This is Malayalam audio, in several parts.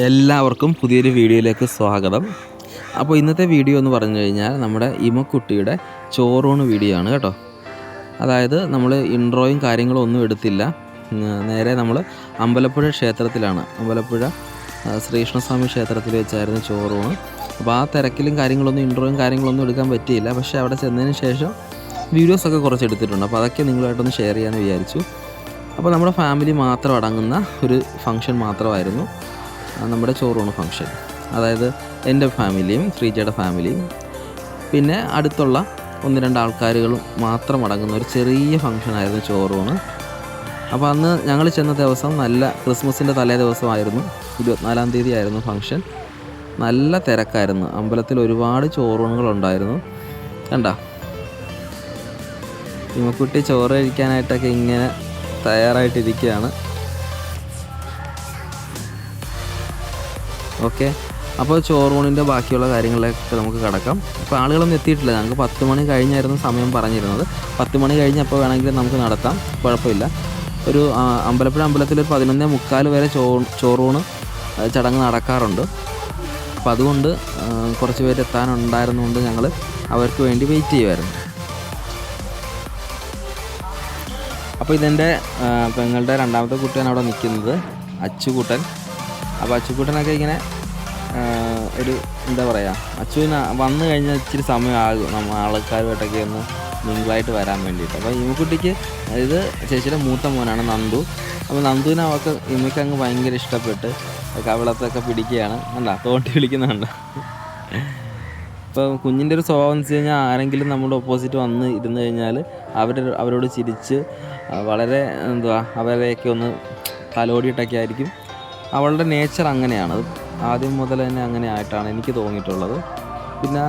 എല്ലാവർക്കും പുതിയൊരു വീഡിയോയിലേക്ക് സ്വാഗതം. അപ്പോൾ ഇന്നത്തെ വീഡിയോ എന്ന് പറഞ്ഞു കഴിഞ്ഞാൽ നമ്മുടെ ഇമക്കുട്ടിയുടെ ചോറൂണ് വീഡിയോ ആണ് കേട്ടോ. അതായത് നമ്മൾ ഇൻട്രോയും കാര്യങ്ങളും ഒന്നും എടുത്തില്ല. നേരെ നമ്മൾ അമ്പലപ്പുഴ ക്ഷേത്രത്തിലാണ്. അമ്പലപ്പുഴ ശ്രീകൃഷ്ണസ്വാമി ക്ഷേത്രത്തിൽ വെച്ചായിരുന്നു ചോറൂണ്. അപ്പോൾ ആ തിരക്കിലും കാര്യങ്ങളൊന്നും ഇൻട്രോയും കാര്യങ്ങളൊന്നും എടുക്കാൻ പറ്റിയില്ല. പക്ഷേ അവിടെ ചെന്നതിന് ശേഷം വീഡിയോസൊക്കെ കുറച്ച് എടുത്തിട്ടുണ്ട്. അപ്പോൾ അതൊക്കെ നിങ്ങളുമായിട്ടൊന്ന് ഷെയർ ചെയ്യാമെന്ന് വിചാരിച്ചു. അപ്പോൾ നമ്മുടെ ഫാമിലി മാത്രം അടങ്ങുന്ന ഒരു ഫംഗ്ഷൻ മാത്രമായിരുന്നു. നമ്മുടെ ചോറൂണ് ഫംഗ്ഷൻ. അതായത് എന്റെ ഫാമിലിയും ശ്രീജയുടെ ഫാമിലിയും. പിന്നെ അടുത്തുള്ള ഒന്ന് രണ്ട് ആൾക്കാരുകളും മാത്രം അടങ്ങുന്ന ഒരു ചെറിയ ഫംഗ്ഷനായിരുന്നു ചോറൂണ്. അപ്പോൾ അന്ന് ഞങ്ങൾ ചെന്ന ദിവസം നല്ല ക്രിസ്മസിന്റെ തലേ ദിവസമായിരുന്നു. ഇരുപത്തിനാലാം തീയതി ആയിരുന്നു ഫംഗ്ഷൻ. നല്ല തിരക്കായിരുന്നു. അമ്പലത്തിൽ ഒരുപാട് ചോറൂണുകളുണ്ടായിരുന്നു കണ്ട? ഇമ്മക്കുട്ടി ചോറ് കഴിക്കാനായിട്ടൊക്കെ ഇങ്ങനെ തയ്യാറായിട്ടിരിക്കുകയാണ്. ഓക്കെ. അപ്പോൾ ചോറൂണിന്റെ ബാക്കിയുള്ള കാര്യങ്ങളിലേക്ക് നമുക്ക് കിടക്കാം. അപ്പോൾ ആളുകളൊന്നും എത്തിയിട്ടില്ല. ഞങ്ങൾക്ക് പത്ത് മണി കഴിഞ്ഞായിരുന്നു സമയം പറഞ്ഞിരുന്നത്. പത്ത് മണി കഴിഞ്ഞപ്പോൾ വേണമെങ്കിൽ നമുക്ക് നടത്താം. കുഴപ്പമില്ല. ഒരു അമ്പലപ്പുഴ അമ്പലത്തിൽ ഒരു പതിനൊന്നേ മുക്കാൽ വരെ ചോ ചോറൂണ് ചടങ്ങ് നടക്കാറുണ്ട്. അപ്പോൾ അതുകൊണ്ട് കുറച്ച് പേര് എത്താനുണ്ടായിരുന്നുകൊണ്ട് ഞങ്ങൾ അവർക്ക് വേണ്ടി വെയിറ്റ് ചെയ്യുമായിരുന്നു അപ്പോൾ ഇതെന്റെ പെങ്ങളുടെ രണ്ടാമത്തെ കുട്ടിയാണ് അവിടെ നിൽക്കുന്നത്. അച്ചുകൂട്ടൻ. അപ്പോൾ അച്ചുകൂട്ടനൊക്കെ ഇങ്ങനെ ഒരു എന്താ പറയുക അച്ഛന് വന്നു കഴിഞ്ഞാൽ ഇച്ചിരി സമയമാകും നമ്മൾ ആൾക്കാരുമായിട്ടൊക്കെ ഒന്ന് മിങ്കിളായിട്ട് വരാൻ വേണ്ടിയിട്ട്. അപ്പോൾ ഇമ്മക്കുട്ടിക്ക് ഇത് ചേച്ചിയുടെ മൂത്ത മോനാണ് നന്ദു. അപ്പോൾ നന്ദുവിനെ അവൾക്ക് ഇമ്മയ്ക്ക് അങ്ങ് ഭയങ്കര ഇഷ്ടപ്പെട്ട് കവിളത്തൊക്കെ പിടിക്കുകയാണ്. അല്ല തോട്ടി വിളിക്കുന്നുണ്ട് ഇപ്പോൾ കുഞ്ഞിന്റെ ഒരു സ്വഭാവം എന്ന് വെച്ച് കഴിഞ്ഞാൽ ആരെങ്കിലും നമ്മുടെ ഓപ്പോസിറ്റ് വന്ന് ഇരുന്ന് കഴിഞ്ഞാൽ അവർ അവരോട് ചിരിച്ച് വളരെ എന്തുവാ അവരെയൊക്കെ ഒന്ന് തലോടിയിട്ടൊക്കെ ആയിരിക്കും. അവളുടെ നേച്ചർ അങ്ങനെയാണ്. ആദ്യം മുതൽ തന്നെ അങ്ങനെ ആയിട്ടാണ് എനിക്ക് തോന്നിയിട്ടുള്ളത്. പിന്നെ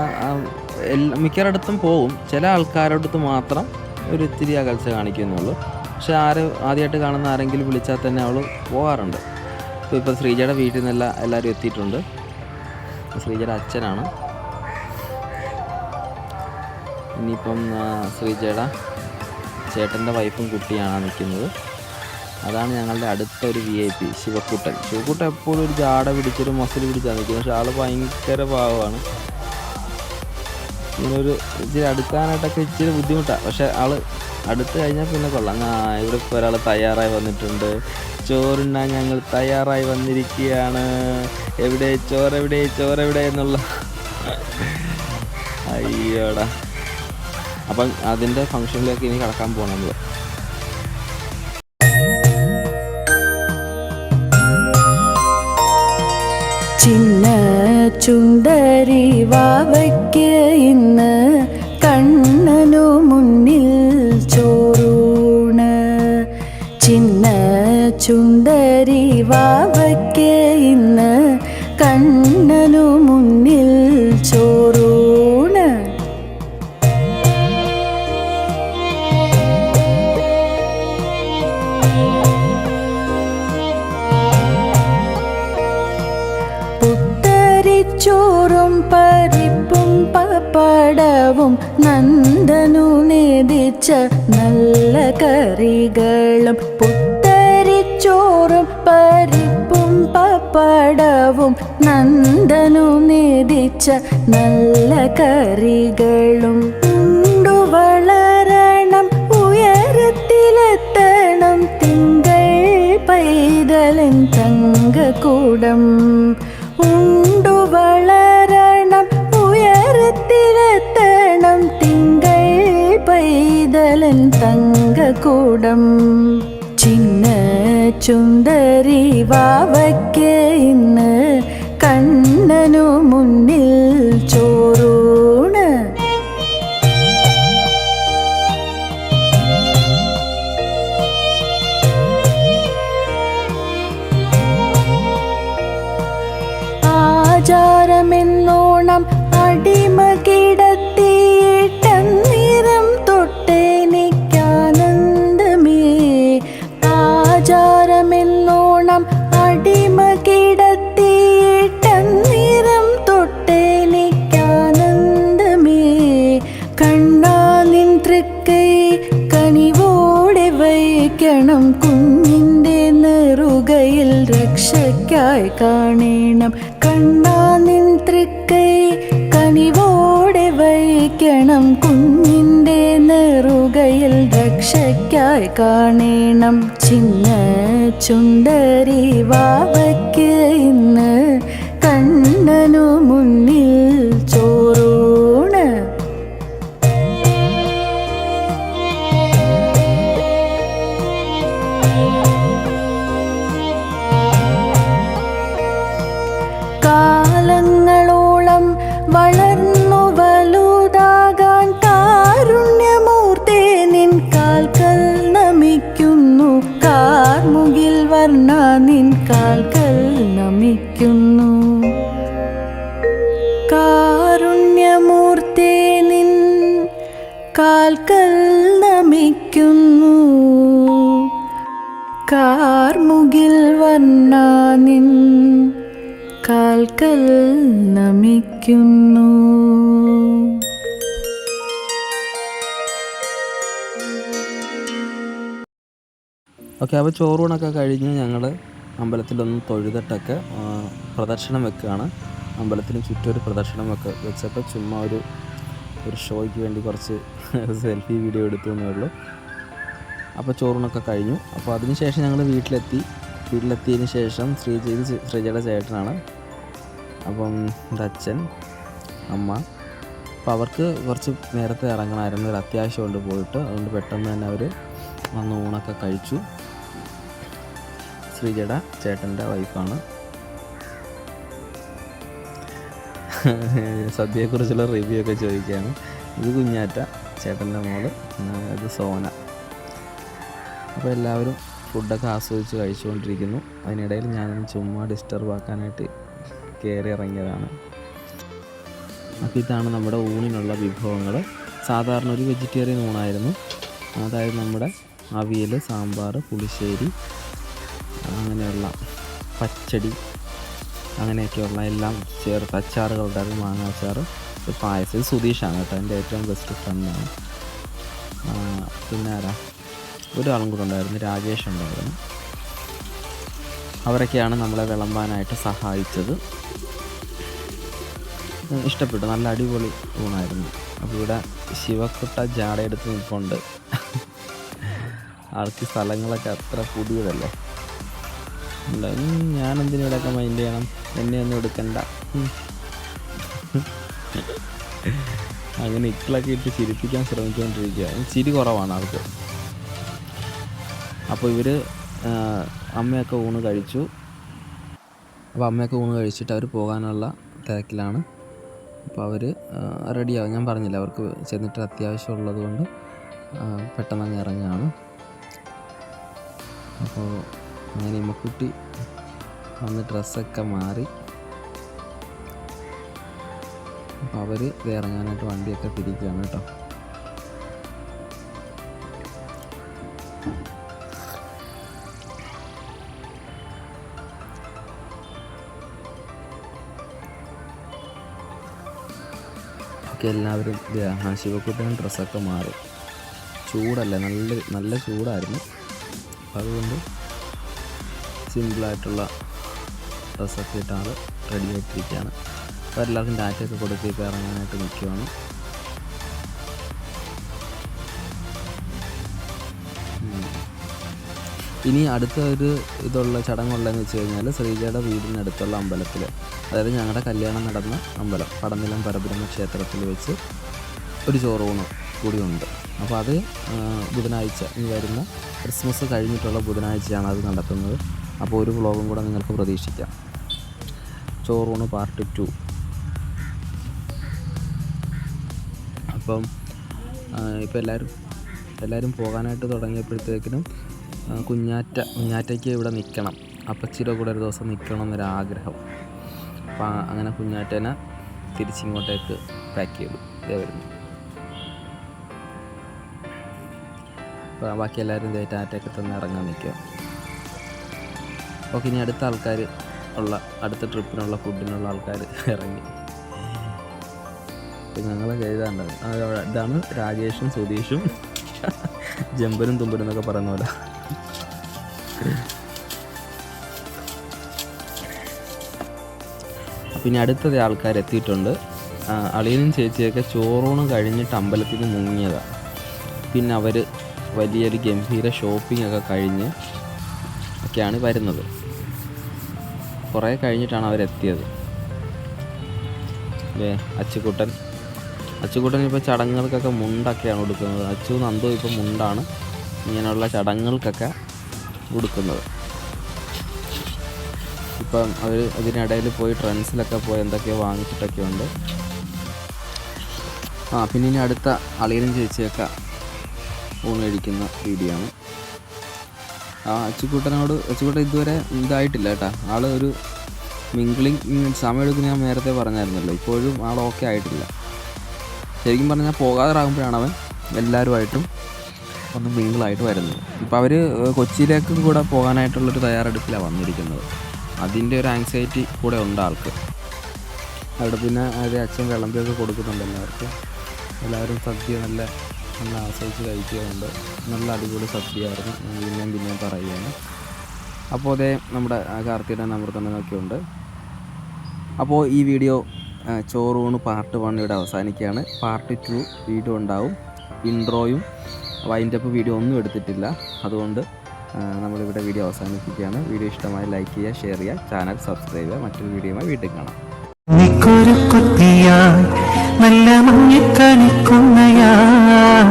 മിക്കവരിടത്തും പോവും. ചില ആൾക്കാരോടത്ത് മാത്രം ഒരു ഇത്തിരി അകൽച്ച കാണിക്കുന്നുള്ളൂ. പക്ഷെ ആര് ആദ്യമായിട്ട് കാണുന്ന ആരെങ്കിലും വിളിച്ചാൽ തന്നെ അവൾ പോകാറുണ്ട്. ഇപ്പോൾ ഇപ്പോൾ ശ്രീജയുടെ വീട്ടിൽ നിന്നെല്ലാം എല്ലാവരും എത്തിയിട്ടുണ്ട്. ശ്രീജയുടെ അച്ഛനാണ്. ഇനിയിപ്പം ശ്രീജയുടെ ചേട്ടന്റെ വൈഫും കുട്ടിയാണ് നിൽക്കുന്നത്. അതാണ് ഞങ്ങളുടെ അടുത്തൊരു V I P Shivakuttan. Shivakuttan എപ്പോഴും ഒരു ജാട പിടിച്ചൊരു മസിൽ പിടിച്ചാൽ നിൽക്കുന്നത് പക്ഷെ ആൾ ഭയങ്കര പാവമാണ്. ഇങ്ങനൊരു ഇച്ചിരി അടുക്കാനായിട്ടൊക്കെ ഇച്ചിരി ബുദ്ധിമുട്ടാണ് പക്ഷെ ആൾ അടുത്ത് കഴിഞ്ഞാൽ പിന്നെ കൊള്ളാം. ആ ഇവിടെ ഇപ്പോൾ ഒരാൾ തയ്യാറായി വന്നിട്ടുണ്ട്. ചോറുണ്ണാൻ ഞങ്ങൾ തയ്യാറായി വന്നിരിക്കുകയാണ്. എവിടെ? ചോറെവിടെ? ചോറെവിടെ എന്നുള്ള അയ്യോടാ. അപ്പം അതിന്റെ ഫംഗ്ഷനിലേക്ക് ഇനി കടക്കാൻ പോകണം ചിന്ന ചുണ്ടരി വാവയ്ക്ക് ഇന്ന് കണ്ണനു മുന്നിൽ ചോറൂണ്. ചിന്ന ചുണ്ടരി നന്ദനു നേദിച്ച നല്ല കറികളും പുത്തരിച്ചോറും പരിപ്പും പപ്പടവും നന്ദനു നേദിച്ച നല്ല കറികളും ഉണ്ടു ഉയരത്തിലെത്തണം തിങ്കൾ പൈതലൻ തങ്കക്കൂടം. ഉണ്ടു വളരണം ഉയരത്തിലെത്തണം ചിന്ന ചുന്ദരി വാവയ്ക്ക് കണ്ണാ നിൻ തൃക്കൈ കനിവോടെ വയ്ക്കണം. കുഞ്ഞിന്റെ നെറുകയിൽ രക്ഷയ്ക്കാ രക്ഷയ്ക്കായി കാണേണം. കണ്ണാ നിൻ തൃക്കൈ കനിവോടെ വയ്ക്കണം. കുഞ്ഞിന്റെ നെറുകയിൽ രക്ഷയ്ക്കായി കാണേണം. ചിന്ന ചുണ്ടരി വാവയ്ക്ക് കാർമുകിൽ വർണ നിൻ കാൽക്കൽ നമിക്കുന്നു. ഓക്കെ അപ്പോൾ ചോറൂണൊക്കെ കഴിഞ്ഞ് ഞങ്ങൾ അമ്പലത്തിലൊന്ന് തൊഴുതിട്ടൊക്കെ പ്രദർശനം വെക്കുകയാണ് അമ്പലത്തിന് ചുറ്റും ഒരു പ്രദർശനം വെക്ക വെച്ചപ്പോൾ ചുമ്മാ ഒരു ഒരു ഷോയ്ക്ക് വേണ്ടി കുറച്ച് സെൽഫി വീഡിയോ എടുത്തു എന്നേ ഉള്ളൂ. അപ്പോൾ ചോറിനൊക്കെ കഴിഞ്ഞു. അപ്പോൾ അതിന് ശേഷം ഞങ്ങൾ വീട്ടിലെത്തി. വീട്ടിലെത്തിയതിന് ശേഷം ശ്രീജയും ശ്രീജയുടെ ചേട്ടനാണ്. അപ്പം എന്റെ അച്ഛൻ അമ്മ. അപ്പോൾ അവർക്ക് കുറച്ച് നേരത്തെ ഇറങ്ങണമായിരുന്നു. ഒരു അത്യാവശ്യമുണ്ട് പോയിട്ട്. അതുകൊണ്ട് പെട്ടെന്ന് തന്നെ അവർ വന്ന് ഊണൊക്കെ കഴിച്ചു. ശ്രീജയുടെ ചേട്ടന്റെ വൈഫാണ്. സദ്യയെക്കുറിച്ചുള്ള റിവ്യൂ ഒക്കെ ചോദിക്കുകയാണ്. ഇത് കുഞ്ഞാറ്റ ചേട്ടന്റെ മോൾ. ഇത് സോന. അപ്പോൾ എല്ലാവരും ഫുഡൊക്കെ ആസ്വദിച്ച് കഴിച്ചുകൊണ്ടിരിക്കുന്നു. അതിനിടയിൽ ഞാൻ ചുമ്മാ ഡിസ്റ്റർബ് ആക്കാനായിട്ട് കയറി ഇറങ്ങിയതാണ്. അപ്പോൾ ഇതാണ് നമ്മുടെ ഊണിനുള്ള വിഭവങ്ങൾ. സാധാരണ ഒരു വെജിറ്റേറിയൻ ഊണായിരുന്നു. അതായത് നമ്മുടെ അവിയൽ സാമ്പാർ പുളിശ്ശേരി അങ്ങനെയുള്ള പച്ചടി അങ്ങനെയൊക്കെയുള്ള എല്ലാം ചേർത്ത് അച്ചാറുകളുണ്ടായിരുന്നു മാങ്ങ അച്ചാർ പായസം. സുധീഷാണ് കേട്ടോ. എന്റെ ഏറ്റവും ബെസ്റ്റ് ഫ്രണ്ടാണ് പിന്നെ ആരാ? ഒരാളും കൂടെ ഉണ്ടായിരുന്നു രാജേഷ് ഉണ്ടായിരുന്നു. അവരൊക്കെയാണ് നമ്മളെ വിളമ്പാനായിട്ട് സഹായിച്ചത്. ഇഷ്ടപ്പെട്ടു. നല്ല അടിപൊളി ഊണായിരുന്നു. അപ്പോൾ ഇവിടെ ശിവക്കുട്ട ജാടയെടുത്ത് നിൽപ്പുണ്ട് ആൾക്ക് സ്ഥലങ്ങളൊക്കെ അത്ര പുതിയതല്ലേ? ഞാനെന്തിനും ഇവിടെയൊക്കെ മൈൻഡ് ചെയ്യണം? എന്നെ ഒന്നും എടുക്കണ്ട. അങ്ങനെ ഇക്കളൊക്കെ ഇട്ട് ചിരിപ്പിക്കാൻ ശ്രമിച്ചുകൊണ്ടിരിക്കുക ചിരി കുറവാണ് ആൾക്ക്. അപ്പോൾ ഇവർ അമ്മയൊക്കെ ഊണ് കഴിച്ചു. അപ്പോൾ അമ്മയൊക്കെ ഊണ് കഴിച്ചിട്ട് അവർ പോകാനുള്ള തിരക്കിലാണ്. അപ്പോൾ അവർ റെഡിയാവും. ഞാൻ പറഞ്ഞില്ല അവർക്ക് ചെന്നിട്ട് അത്യാവശ്യമുള്ളത് കൊണ്ട് പെട്ടെന്ന് അങ്ങ് ഇറങ്ങുകയാണ്. അപ്പോൾ അങ്ങനെ ഇമ്മക്കുട്ടി വന്ന് ഡ്രസ്സൊക്കെ മാറി. അപ്പോൾ അവർ ഇറങ്ങാനായിട്ട് വണ്ടിയൊക്കെ തിരിക്കുകയാണ് കേട്ടോ. ഒക്കെ എല്ലാവരും ശിവക്കുട്ടനും ഡ്രസ്സൊക്കെ മാറി. ചൂടല്ല? നല്ല നല്ല ചൂടായിരുന്നു. അതുകൊണ്ട് സിമ്പിളായിട്ടുള്ള ഡ്രസ്സൊക്കെ ഇട്ടാണ് റെഡി ആയിട്ടിരിക്കുകയാണ് അപ്പോൾ എല്ലാവർക്കും ഡാറ്റയൊക്കെ കൊടുത്തിട്ട് ഇറങ്ങാനായിട്ട് നിൽക്കുവാണ്. ഇനി അടുത്ത ഒരു ഇതുള്ള ചടങ്ങുള്ളതെന്ന് വെച്ച് കഴിഞ്ഞാൽ ശ്രീജയുടെ വീടിനടുത്തുള്ള അമ്പലത്തിൽ അതായത് ഞങ്ങളുടെ കല്യാണം നടന്ന അമ്പലം. പടനിലം പരബ്രഹ്മ ക്ഷേത്രത്തിൽ വെച്ച് ഒരു ചോറൂണ് ഉണ്ട്. അപ്പോൾ അത് ബുധനാഴ്ച ഇനി വരുന്ന ക്രിസ്മസ് കഴിഞ്ഞിട്ടുള്ള ബുധനാഴ്ചയാണ് അത് നടത്തുന്നത്. അപ്പോൾ ഒരു വ്ളോഗും കൂടെ നിങ്ങൾക്ക് പ്രതീക്ഷിക്കാം. ചോറൂണ് പാർട്ട് ടു. അപ്പം ഇപ്പോൾ എല്ലാവരും എല്ലാവരും പോകാനായിട്ട് തുടങ്ങിയപ്പോഴത്തേക്കിനും കുഞ്ഞാറ്റ കുഞ്ഞാറ്റയ്ക്ക് ഇവിടെ നിൽക്കണം അപ്പച്ചിയുടെ കൂടെ ഒരു ദിവസം നിൽക്കണം എന്നൊരാഗ്രഹം. അപ്പോൾ അങ്ങനെ കുഞ്ഞാറ്റേനെ തിരിച്ചിങ്ങോട്ടേക്ക് പാക്ക് ചെയ്തു. ഇതേ വരുന്നു. അപ്പോൾ ബാക്കി എല്ലാവരും ഇതേ ടാറ്റയൊക്കെ തന്നെ ഇറങ്ങാൻ നിൽക്കുക. ഓക്കെ ഇനി അടുത്ത ആൾക്കാർ ഉള്ള അടുത്ത ട്രിപ്പിനുള്ള ഫുഡിനുള്ള ആൾക്കാർ ഇറങ്ങി. അപ്പം ഞങ്ങൾ എഴുതാണ്ടത് ഇതാണ് രാജേഷും സുധീഷും. ജമ്പനും തുമ്പനും എന്നൊക്കെ പറയുന്ന പോലെ. പിന്നെ അടുത്തത് ആൾക്കാർ എത്തിയിട്ടുണ്ട്. അളിയനും ചേച്ചിയൊക്കെ ചോറൂണ് കഴിഞ്ഞിട്ട് അമ്പലത്തിൽ മുങ്ങിയതാണ് പിന്നെ അവർ വലിയൊരു ഗംഭീര ഷോപ്പിംഗ് ഒക്കെ കഴിഞ്ഞ് ഒക്കെയാണ് വരുന്നത്. കുറേ കഴിഞ്ഞിട്ടാണ് അവരെത്തിയത്. അച്ചുക്കുട്ടൻ അച്ചുക്കുട്ടൻ ഇപ്പോൾ ചടങ്ങുകൾക്കൊക്കെ മുണ്ടൊക്കെയാണ് കൊടുക്കുന്നത്. അച്ചു നന്ദു ഇപ്പോൾ മുണ്ടാണ്. ഇങ്ങനെയുള്ള ചടങ്ങുകൾക്കൊക്കെ ഉടുക്കുന്നത് ഇപ്പം അവർ അതിനിടയിൽ പോയി ട്രെൻഡ്സിലൊക്കെ പോയി എന്തൊക്കെയോ വാങ്ങിച്ചിട്ടൊക്കെ ഉണ്ട്. ആ പിന്നെ ഇനി അടുത്ത അളിയനും ചേച്ചിയൊക്കെ ഊണ് കഴിക്കുന്ന വീഡിയോ ആണ് ആ അച്ചുക്കൂട്ടനോട് അച്ചുക്കൂട്ടൻ ഇതുവരെ ഇതായിട്ടില്ല കേട്ടോ. ആൾ ഒരു മിങ്കിളിങ് സമയമെടുക്കുന്ന ഞാൻ നേരത്തെ പറഞ്ഞായിരുന്നല്ലോ. ഇപ്പോഴും ആൾ ഓക്കെ ആയിട്ടില്ല. ശരിക്കും പറഞ്ഞാൽ പോകാതെ ആകുമ്പോഴാണ് അവൻ എല്ലാവരുമായിട്ടും ഒന്ന് മിങ്കിളായിട്ട് വരുന്നത്. ഇപ്പോൾ അവർ കൊച്ചിയിലേക്കും കൂടെ പോകാനായിട്ടുള്ളൊരു തയ്യാറെടുപ്പിലാണ് വന്നിരിക്കുന്നത്. അതിന്റെ ഒരു ആങ്സൈറ്റി കൂടെ ഉണ്ട് ആൾക്ക്. അവിടെ പിന്നെ അത് അച്ഛൻ വിളമ്പിയൊക്കെ കൊടുക്കുന്നുണ്ട് എല്ലാവർക്കും എല്ലാവരും സദ്യ നല്ല നല്ല ആസ്വദിച്ച് കഴിക്കുന്നുണ്ട് നല്ല അടിപൊളി സദ്യയായിരുന്നു. പിന്നെയും പിന്നെയും പറയുകയാണ്. അപ്പോൾ അതേ നമ്മുടെ കാർത്തിയുടെ അമൃതണ്ണനൊക്കെ ഉണ്ട്. അപ്പോൾ ഈ വീഡിയോ ചോറൂണ് പാർട്ട് വൺ ഇവിടെ അവസാനിക്കുകയാണ്. പാർട്ട് ടു വീഡിയോ ഉണ്ടാവും. ഇൻട്രോയും വൈൻഡപ്പ് വീഡിയോ ഒന്നും എടുത്തിട്ടില്ല. അതുകൊണ്ട് നമ്മളിവിടെ വീഡിയോ അവസാനിപ്പിക്കുകയാണ്. വീഡിയോ ഇഷ്ടമായി ലൈക്ക് ചെയ്യുക ഷെയർ ചെയ്യുക ചാനൽ സബ്സ്ക്രൈബ് ചെയ്യുക. മറ്റൊരു വീഡിയോയുമായി വീട്ടിൽ കാണാം. നല്ല മഞ്ഞക്കണിക്കുന്നയാൾ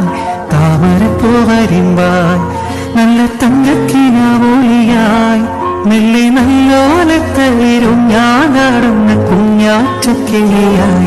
താമരപ്പൂ വരുമ്പാൽ നല്ല തങ്കക്കിനാവോളിയായി മെല്ലെ നല്ലോലത്തളിരും ഞാൻ നടന്ന കുഞ്ഞാറ്റക്കിളിയായി